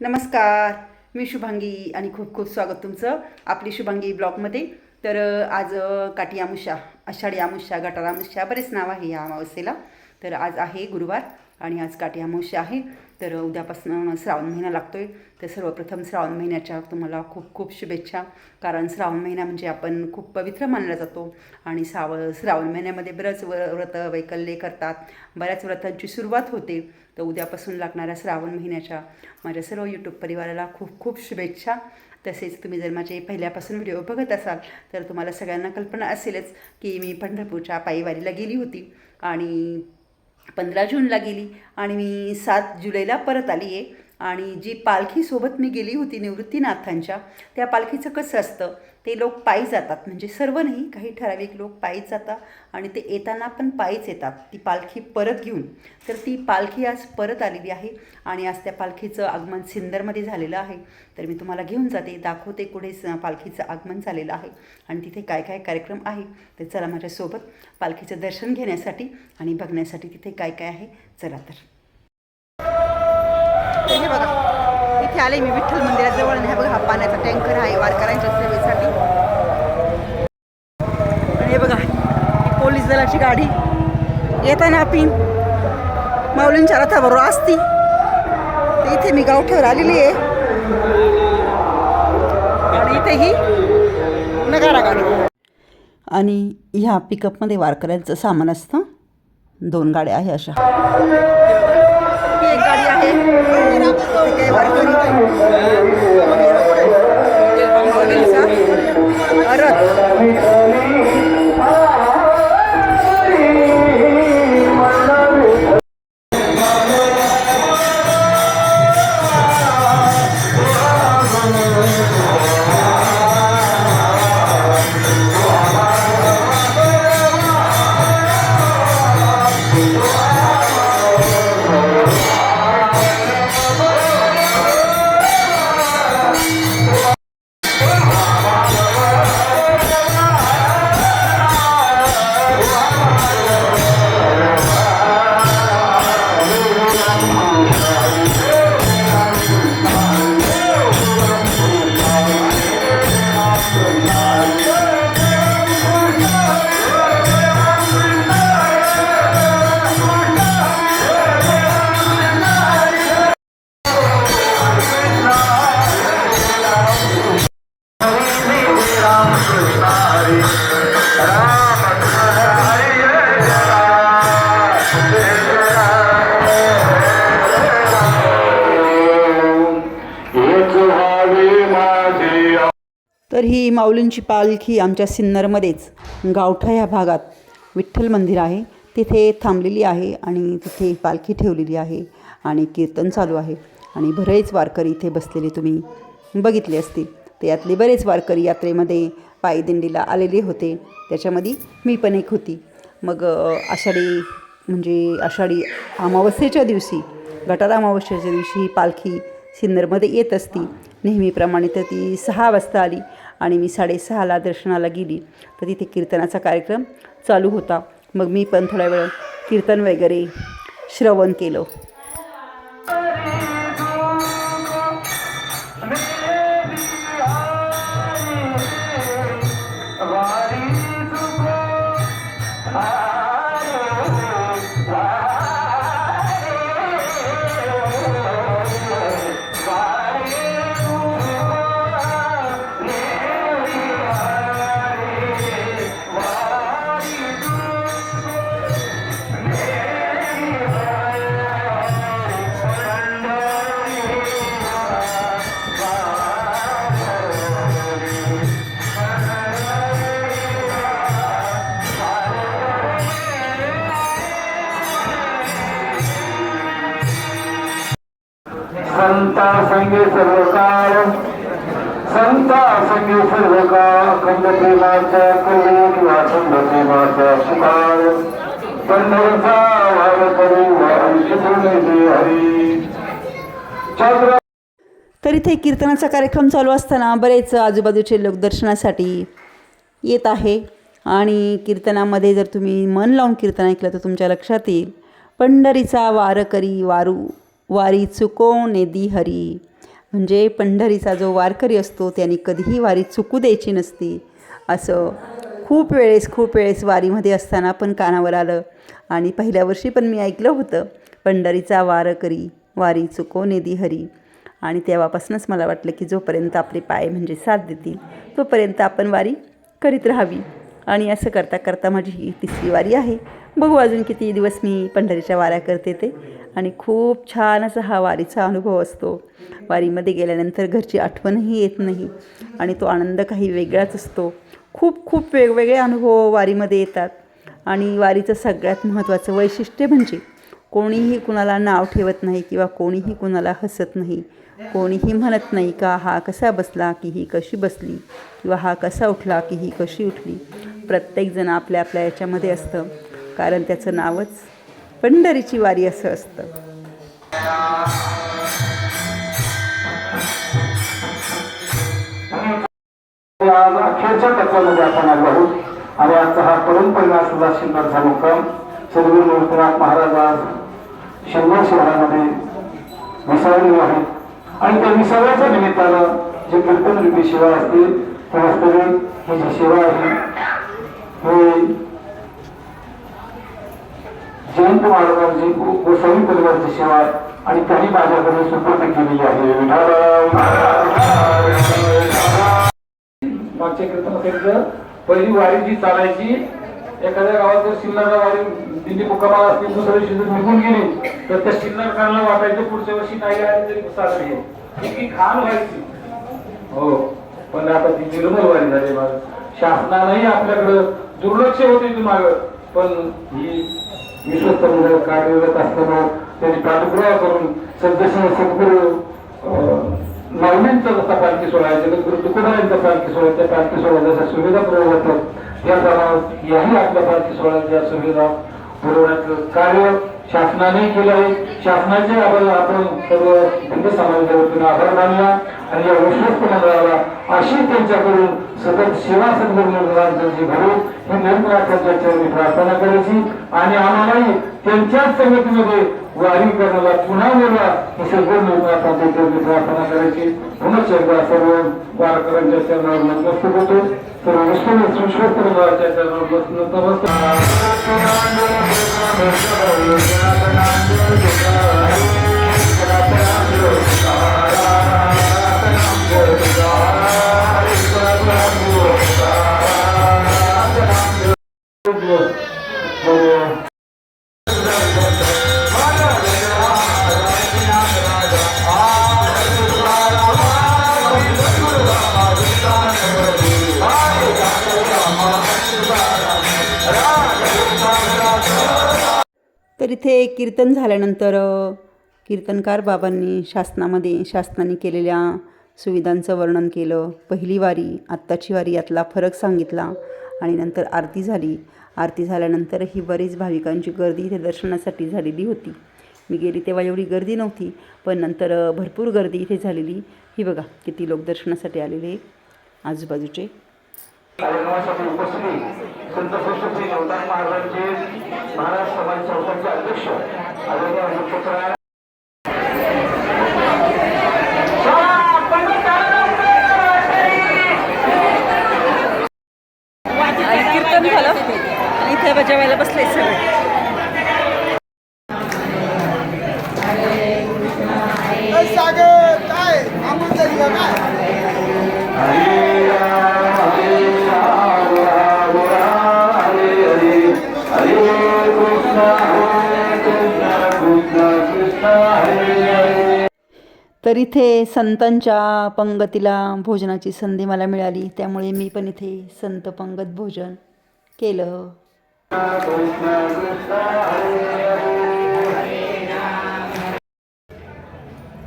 नमस्कार मी शुभांगी आणि खूप खूप स्वागत तुमचं आपली शुभांगी ब्लॉगमध्ये. तर आज काठी आमुषा आषाढी आमुषा गटारामुषा बरेच नाव आहे या अमावस्येला. तर आज आहे गुरुवार आणि आज काठी आमुषा आहे. तर उद्यापासून श्रावण महिना लागतो आहे तर सर्वप्रथम श्रावण महिन्याच्या तुम्हाला खूप खूप शुभेच्छा. कारण श्रावण महिना म्हणजे आपण खूप पवित्र मानला जातो आणि साव श्रावण महिन्यामध्ये बरंच व व्रत वैकल्ये करतात. बऱ्याच व्रतांची सुरुवात होते. तर उद्यापासून लागणाऱ्या श्रावण महिन्याच्या माझ्या सर्व यूट्यूब परिवाराला खूप खूप शुभेच्छा. तसेच तुम्ही जर माझे पहिल्यापासून व्हिडिओ बघत असाल तर तुम्हाला सगळ्यांना कल्पना असेलच की मी पंढरपूरच्या पायीवारीला गेली होती आणि पंधरा जूनला गेली आणि मी सात जुलैला परत आली आहे. आणि जी पालखीसोबत मी गेली होती निवृत्तीनाथांच्या त्या पालखीचं कसं असतं? ते लोक पायी जातात. म्हणजे सर्व नाही काही ठराविक लोक पायीच जातात आणि ते येताना पण पायीच येतात. ती पालखी परत घेऊन. तर ती पालखी आज परत आलेली आहे आणि आज त्या पालखीचं आगमन सिंदरमध्ये झालेलं आहे. तर मी तुम्हाला घेऊन जाते दाखवते कुठे पालखीचं आगमन झालेलं आहे आणि तिथे काय काय कार्यक्रम आहे. तर चला माझ्यासोबत पालखीचं दर्शन घेण्यासाठी आणि बघण्यासाठी तिथे काय काय आहे. चला तर तर. हे बघा. इथे आले मी विठ्ठल मंदिराजवळ आणि हा बघा हा पाण्याचा टँकर आहे वारकऱ्यांच्या सेवेसाठी. आणि हे बघा ही पोलीस दलाची गाडी. येताना पिन माऊलींच्या रथाबरोबर असती. तर इथे मी गावठ्यावर आलेली आहे. आणि इथे ही नगारा गाडी. आणि ह्या पिकअपमध्ये वारकऱ्यांचं सामान असतं. दोन गाड्या आहे अशा. गाडी तर ही माऊलींची पालखी आमच्या सिन्नरमध्येच गावठा ह्या भागात विठ्ठल मंदिर आहे. तिथे थांबलेली आहे आणि तिथे पालखी ठेवलेली आहे आणि कीर्तन चालू आहे. आणि बरेच वारकरी इथे बसलेले तुम्ही बघितले असतील. तर यातले बरेच वारकरी यात्रेमध्ये पायदिंडीला आलेले होते. त्याच्यामध्ये मी पण एक होती. मग आषाढी म्हणजे आषाढी अमावस्येच्या दिवशी गटार अमावस्येच्या दिवशी ही पालखी सिन्नरमध्ये येत असती. नेहमीप्रमाणे तर ती सहा वाजता आली. आणि मी साडेसहाला दर्शनाला गेली. तर तिथे कीर्तनाचा कार्यक्रम चालू होता. मग मी पण थोड्या वेळ कीर्तन वगैरे श्रवण केलं. सर्व काळ संता संगे सर्व काळ अखंड प्रेमाच्या कवी किंवा अखंड प्रेमाच्या सुकाळ पंढरचा वार करू हरी। चंद्र तर इथे कीर्तनाचा कार्यक्रम चालू असताना बरेच आजूबाजूचे लोक दर्शनासाठी येत आहे. आणि कीर्तनामध्ये जर तुम्ही मन लावून कीर्तन ऐकलं तर तुमच्या लक्षात येईल. पंढरीचा वार करी वारू वारी चुकोने नेदी हरी. म्हणजे पंढरीचा जो वारकरी असतो त्याने कधीही वारी चुकू द्यायची नसती. असं खूप वेळेस खूप वेळेस वारीमध्ये असताना पण कानावर आलं. आणि पहिल्या वर्षी पण मी ऐकलं होतं पंढरीचा वारकरी वारी चुको दी हरी. आणि तेव्हापासूनच मला वाटलं की जोपर्यंत आपले पाय म्हणजे साथ देतील तोपर्यंत आपण वारी करीत राहावी. आणि असं करता करता माझी ही तिसरी वारी आहे. बघू अजून किती दिवस मी पंढरीच्या वाऱ्या करते ते. आणि खूप छान असा हा वारीचा अनुभव असतो. वारीमध्ये गेल्यानंतर घरची आठवणही येत नाही आणि तो आनंद काही वेगळाच असतो. खूप खूप वेगवेगळे अनुभव वारीमध्ये येतात. आणि वारीचं सगळ्यात महत्त्वाचं वैशिष्ट्य म्हणजे कोणीही कुणाला नाव ठेवत नाही किंवा कोणीही कुणाला हसत नाही. कोणीही म्हणत नाही का हा कसा बसला की ही कशी बसली किंवा हा कसा उठला की ही कशी उठली. प्रत्येकजण आपल्या आपल्या याच्यामध्ये असतं. कारण त्याचं नावच पंढरीची वारी असं असतं. आज अखेरच्या टप्प्यामध्ये आपण आलो आहोत आणि आजचा हा परंपरेला असलेला शिंगरचा मुक्काम सद्गुरू लोकनाथ महाराज आज शंभर शहरामध्ये विसावलेले आहेत. आणि त्या विसाव्याच्या निमित्तानं जे कीर्तन रूपी शिवाय असतील त्या वास्तविक ही जी सेवा आहे हे जयंत महाराजांची गो- गोसावी परिवारची सेवा आणि त्यांनी माझ्याकडे सुपूर्द केलेली आहे. मागच्या कीर्तनासारखं पहिली वारी जी चालायची एखाद्या गावात जर शिल्लर वारी दिल्ली मुक्कामाला असतील दुसऱ्या दिवशी जर निघून गेली तर त्या सिन्नरकारांना वाटायचं पुढच्या वर्षी नाही आली तरी चालली आहे. इतकी खान व्हायची. हो पण आता ती निर्मल वारी झाली बघ आपल्याकडं दुर्लक्ष होते ती माग पण ही विश्वस्त म्हणजे कार्यरत असताना त्यांनी पाठपुरावा करून सदस्य सद्गुरू अं, माऊलींचा जसा पालखी सोहळा आहे जगद्गुरु तुकोबारांचा पालखी सोहळा त्या पालखी सोहळ्यात जशा सुविधा पुरवतात या प्रमाणात याही आपल्या पालखी सोहळ्याच्या सुविधा पुरवण्याचं कार्य शासनाने केलं आहे शासनाचे आभार आपण सर्व हिंदू समाजाच्या वतीनं आभार मानला आणि या विश्वस्त मंडळाला अशी त्यांच्याकडून सतत सेवा संदर्भ निर्मलांची घडून ही निर्मलाच्या चरणी प्रार्थना करायची. आणि आम्हालाही त्यांच्याच संगतीमध्ये वारी करण्याला पुन्हा मिळवा ही सद्गुरू निर्मलाच्या चरणी प्रार्थना करायची. म्हणूनच एकदा सर्व वारकऱ्यांच्या चरणावर नतमस्तक होतो सर्व विश्व विश्वस्त मंडळाच्या चरणावर नमस्कार. कीर्तन झाल्यानंतर कीर्तनकार बाबांनी शासनामध्ये शासनाने केलेल्या सुविधांचं वर्णन केलं. पहिली वारी आत्ताची वारी यातला फरक सांगितला आणि नंतर आरती झाली. आरती झाल्यानंतर ही बरीच भाविकांची गर्दी इथे दर्शनासाठी झालेली होती. मी गेली तेव्हा एवढी गर्दी नव्हती पण नंतर भरपूर गर्दी इथे झालेली. ही बघा किती लोक दर्शनासाठी आलेले आजूबाजूचे. उपस्थित संत महाराजांचे महाराष्ट्र समाज चौकाचे अध्यक्ष आदरणीय मुख्यप्रधान कीर्तन झालं. आणि इथे बजावायला बसले सगळे. तर इथे संतांच्या पंगतीला भोजनाची संधी मला मिळाली. त्यामुळे मी पण इथे संत पंगत भोजन केलं.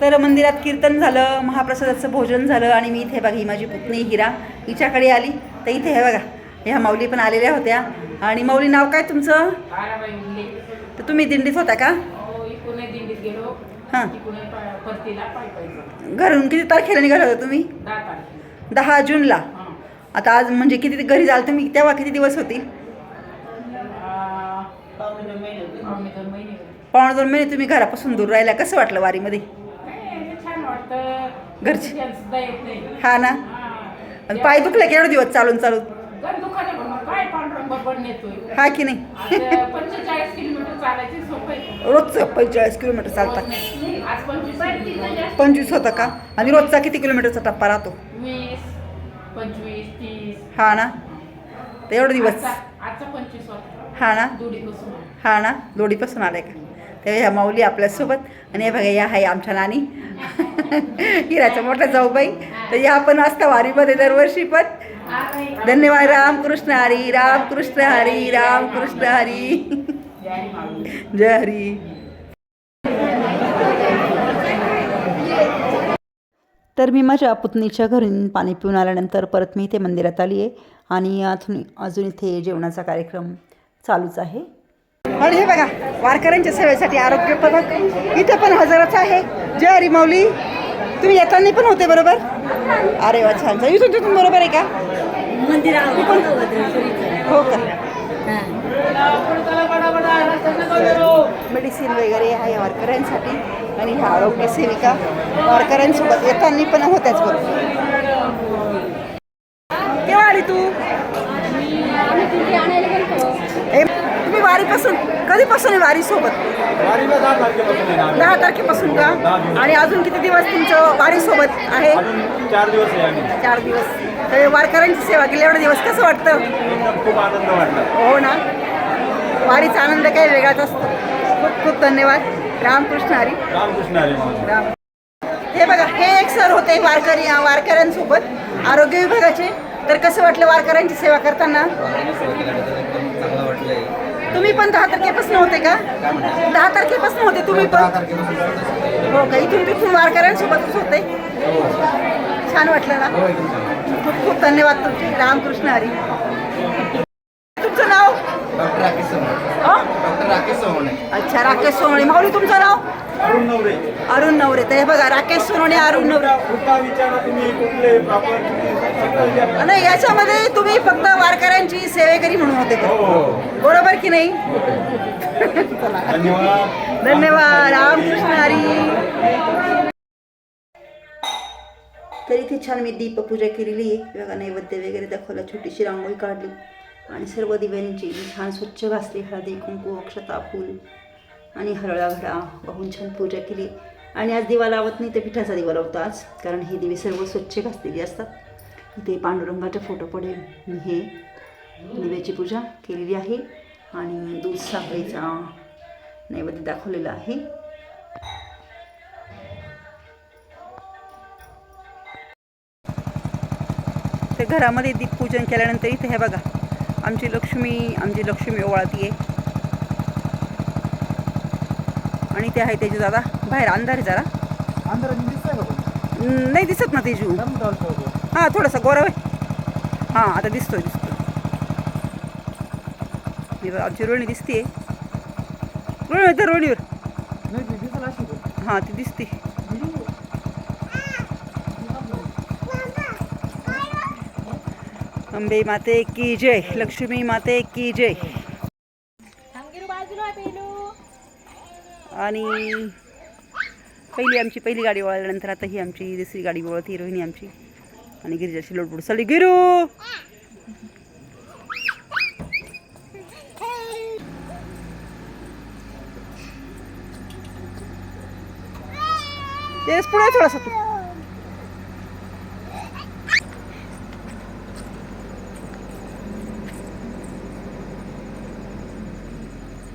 तर मंदिरात कीर्तन झालं महाप्रसादाचं भोजन झालं आणि मी इथे बघा ही माझी पुतणी हिरा हिच्याकडे आली. तर इथे हे बघा ह्या माऊली पण आलेल्या होत्या. आणि माऊली नाव काय तुमचं? तर तुम्ही दिंडीत होता का? गेलो. हां. घरून किती तारखेला निघाला होता तुम्ही? दहा जूनला. आता आज म्हणजे किती घरी जाल तुम्ही? तेव्हा किती दिवस होतील? पावणे दोन महिने तुम्ही घरापासून दूर राहिला. कसं वाटलं वारीमध्ये? घरचे. हा ना? पाय दुखले की एवढे दिवस चालून चालून? पण नेतोय? हा की नाही? पंचेचाळीस किलोमीटर चालायचे सोपे रोजचं पंचेचाळीस किलोमीटर चालतात आज पंचवीस पंचवीस होतं का? आणि रोजचा किती किलोमीटरचा टप्पा राहतो? वीस पंचवीस तीस. हा ना? तर एवढे दिवस. आजचा आजचा पंचवीस होता हा ना? दुडीपासून हा ना? लोढीपासून आलाय का? तेव्हा ह्या माऊली आपल्यासोबत. आणि हे बघा या आहे आमच्या नानी. हिराच्या मोठ्या जाऊबाई. तर या पण असता वारीमध्ये दरवर्षी पण. धन्यवाद रामकृष्ण हरी रामकृष्ण हरी रामकृष्ण हरी। जय हरी। तर मी माझ्या पुतणीच्या घरून पाणी पिऊन आल्यानंतर परत मी इथे मंदिरात आली आहे आणि अजून अजून इथे जेवणाचा कार्यक्रम चालूच आहे. आणि हे बघा वारकऱ्यांच्या सेवेसाठी आरोग्य पथक इथे पण हजरच आहे. जय हरी माऊली तुम्ही येताना पण होते बरोबर? अरे वा छान छान. इथून तिथून बरोबर आहे का? हो का? मेडिसिन वगैरे आहे वारकऱ्यांसाठी आणि ह्या आरोग्य सेविका वारकऱ्यांसोबत येताना पण होत्याच बरोबर केव्हा आली तू? तुम्ही वारीपासून कधीपासून आहे वारी सोबत वारीला दहा तारखेपासून का? आणि अजून किती दिवस तुमचं वारी सोबत आहे? अजून चार दिवस चार दिवस. तर वारकऱ्यांची सेवा केली एवढे दिवस कसं वाटतं? खूप आनंद वाटला. हो ना? वारीचा आनंद काही वेगळाच असतो. खूप खूप धन्यवाद. रामकृष्ण हरी. रामकृष्ण हरी. राम. हे बघा हे एक सर होते वारकरी वारकऱ्यांसोबत. आरोग्य विभागाचे. तर कसं वाटलं वारकऱ्यांची सेवा करताना? चांगलं वाटलंय. तुम्ही पण दहा तारखेपासून होते का? दहा तारखेपासून होते तुम्ही पण? हो का? इथून तिथून वारकऱ्यांसोबतच होते? छान वाटलं ना? खूप खूप धन्यवाद तुमचे. रामकृष्ण हरी. तुमचं नाव? डॉक्टर राकेश? डॉक्टर अच्छा राकेश सोनवणे माऊली तुमचं नाव? अरुण नवरे. अरुण नवरे. तर हे बघा राकेश सोनवणे अरुण नवरे. कुठला विचारा तुम्ही कुठले प्रॉपर नाही याच्यामध्ये तुम्ही फक्त वारकऱ्यांची सेवेकरी म्हणून होते का? हो बरोबर की नाही? धन्यवाद. धन्यवाद. रामकृष्ण हरी. तर इथे छान मी दीपपूजा केलेली आहे. बघा नैवेद्य वगैरे दाखवला छोटीशी रांगोळी काढली. आणि सर्व दिव्यांची छान स्वच्छ घासली. हळदी कुंकू अक्षता फूल आणि हरळा घडा वाहून छान पूजा केली. आणि आज दिवा लावत नाही तर पिठाचा दिवा लावतो आज कारण हे दिवे सर्व स्वच्छ घासलेली असतात. इथे पांडुरंगाचा फोटो पुढे मी हे दिव्याची पूजा केलेली आहे आणि दूध साखरेचा नैवेद्य दाखवलेला आहे. तर घरामध्ये दीपपूजन केल्यानंतर इथे हे बघा आमची लक्ष्मी आमची लक्ष्मी ओवाळती आहे आणि ते आहे त्याची दादा बाहेर अंधार जरा. नाही दिसत ना तेजू. हां थोडासा गोराव आहे हां आता दिसतोय दिसतोय. आमची रोहिणी दिसते रोहिणी तर रोहिणीवर. नाही ती दिसेल अशी. पण. हां ती दिसते. अंबे माते की जय लक्ष्मी माते की जय. आणि पहिली आमची पहिली गाडी वळल्यानंतर आता ही आमची दुसरी गाडी वळती रोहिणी आमची. आणि गिरिजाची लोटबोट चालली गिरू! तेच पुढे थोडासा तू.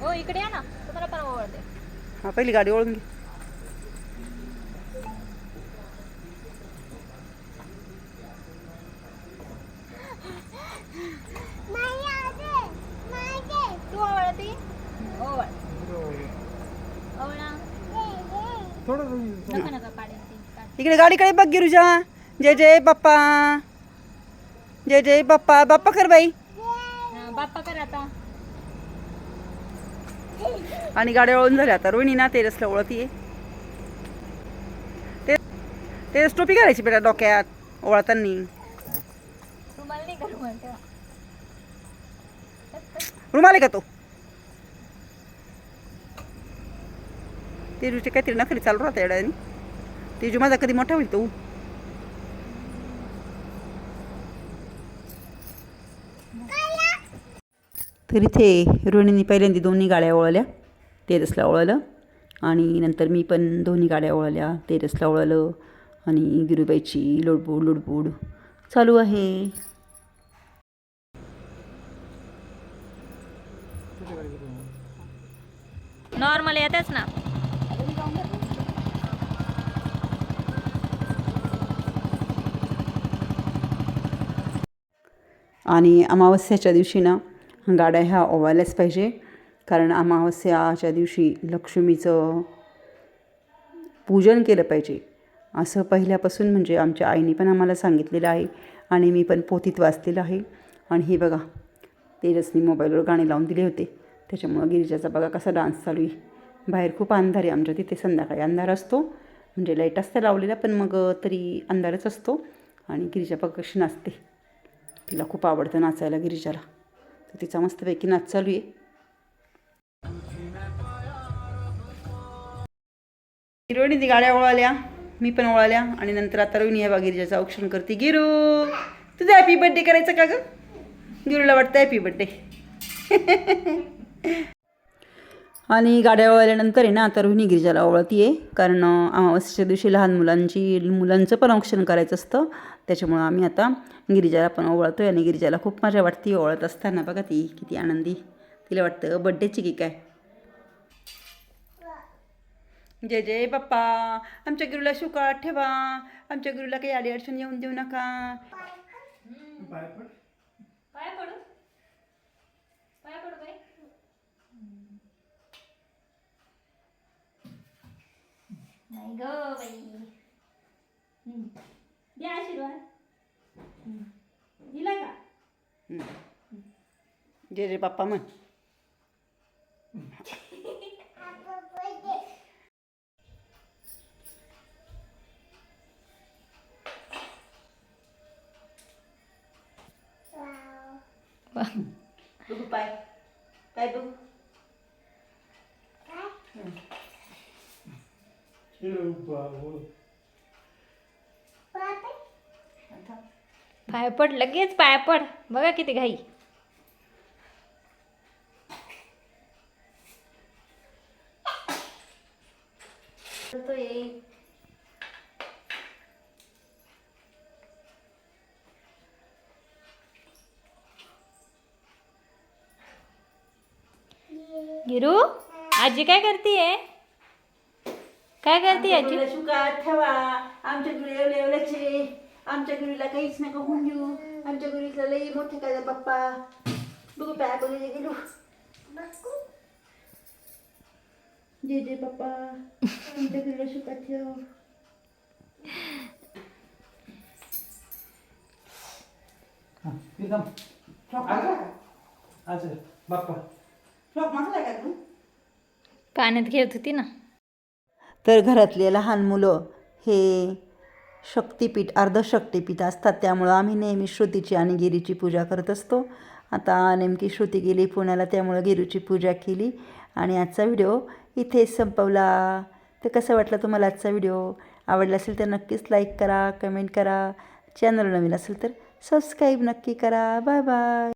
हो इकडे या ना. तुम्हाला पण आवडते हा पहिली गाडी ओळून घे. तू ओवळ ओवळा नका नका काढेल ती काढ. इकडे गाडीकडे बघ गिरुजा. जय जय बाप्पा जय जय बाप्पा बाप्पा कर बाई. हा, बाप्पा कर आता आणि गाड्या ओळून झाल्या आता. रोहिणी ना तेजसला ओळखतीये. ते तेजस टोपी घालायची बेटा डोक्यात ओळखतानी तुम्हाला नाही करू म्हणते. रुमाल आहे का तो? तेजूचे काहीतरी नखरी चालू राहते एवढ्यानी तेजू माझा कधी मोठा होईल तो. तर इथे रोहिणीने पहिल्यांदा दोन्ही गाड्या ओळल्या तेरसला ओळलं आणि नंतर मी पण दोन्ही गाड्या ओळल्या तेरसला ओळलं आणि गिरूबाईची लोडबूड लोडबूड चालू आहे. नॉर्मल येतेच ना. आणि अमावस्याच्या दिवशी ना गाड्या ह्या ओवायलाच पाहिजे. कारण अमावस्याच्या दिवशी लक्ष्मीचं पूजन केलं पाहिजे. असं पहिल्यापासून म्हणजे आमच्या आईने पण आम्हाला सांगितलेलं आहे. आणि मी पण पोथीत वाचलेलं आहे. आणि हे बघा तेजसनी मोबाईलवर गाणे लावून दिले होते. त्याच्यामुळं गिरिजाचा बघा कसा डान्स चालू आहे. बाहेर खूप अंधार आहे आमच्या तिथे संध्याकाळी अंधार असतो. म्हणजे लाइट असते लावलेला पण मग तरी अंधारच असतो. आणि गिरिजा बघा कशी नाचते. तिला खूप आवडतं नाचायला गिरिजाला. तर तिचा मस्तपैकी नाच चालू आहे. रोहिणी ती गाड्या ओळाल्या मी पण ओळाल्या. आणि नंतर आता रोहिणी या गिरिजाचं औक्षण करते. गिरू तुझा हॅपी बर्थडे करायचं का ग? गिरूला वाटतं हॅपी बर्थडे आणि गाड्या ओळल्यानंतर आहे ना आता रोहिणी गिरिजाला ओळखती आहे कारण अमावस्येच्या दिवशी लहान मुलांची मुलांचं पण औक्षण करायचं असतं. त्याच्यामुळं आम्ही आता गिरिजाला पण ओवळतो आणि गिरिजाला खूप मजा वाटते ओळत असताना. बघा ती किती आनंदी. तिला वाटतं बड्डेची की काय जय जय बाप्पा. आमच्या गुरुला शुकाळ ठेवा. आमच्या गुरुला काही आडी अडचण येऊन देऊ नका. पाय पडू. पाय पडू. नाही ग बाई. हम्म. द्या आशीर्वाद. हम्म. दिला का? जय जय बाप्पा म्हण. पाय पड लगेच पाय पड बघा किती घाई गिरू आजी काय करतीये काय करते आजी? गुरुला सुखात ठेवा. आमच्या गुरु एवढे एवढ्याचे आमच्या गुरुला काहीच नका होऊन देऊ. आमच्या गुरुला लई मोठे काय बाप्पा. बघू पाय बघू गेलो जय जय बाप्पा. आमच्या गुरुला सुखात ठेव. हां अच्छा बाप्पा. फ्रॉक मागला का तू? पाण्यात खेळत होती ना. तर घरातले लहान मुलं हे शक्तिपीठ अर्धशक्तिपीठ असतात. त्यामुळं आम्ही नेहमी श्रुतीची आणि गिरीची पूजा करत असतो. आता नेमकी श्रुती गेली पुण्याला त्यामुळं गिरूची पूजा केली. आणि आजचा व्हिडिओ इथेच संपवला. तर कसं वाटलं तुम्हाला आजचा व्हिडिओ? आवडला असेल तर नक्कीच लाईक करा कमेंट करा. चॅनल नवीन असेल तर सबस्क्राईब नक्की करा. Bye bye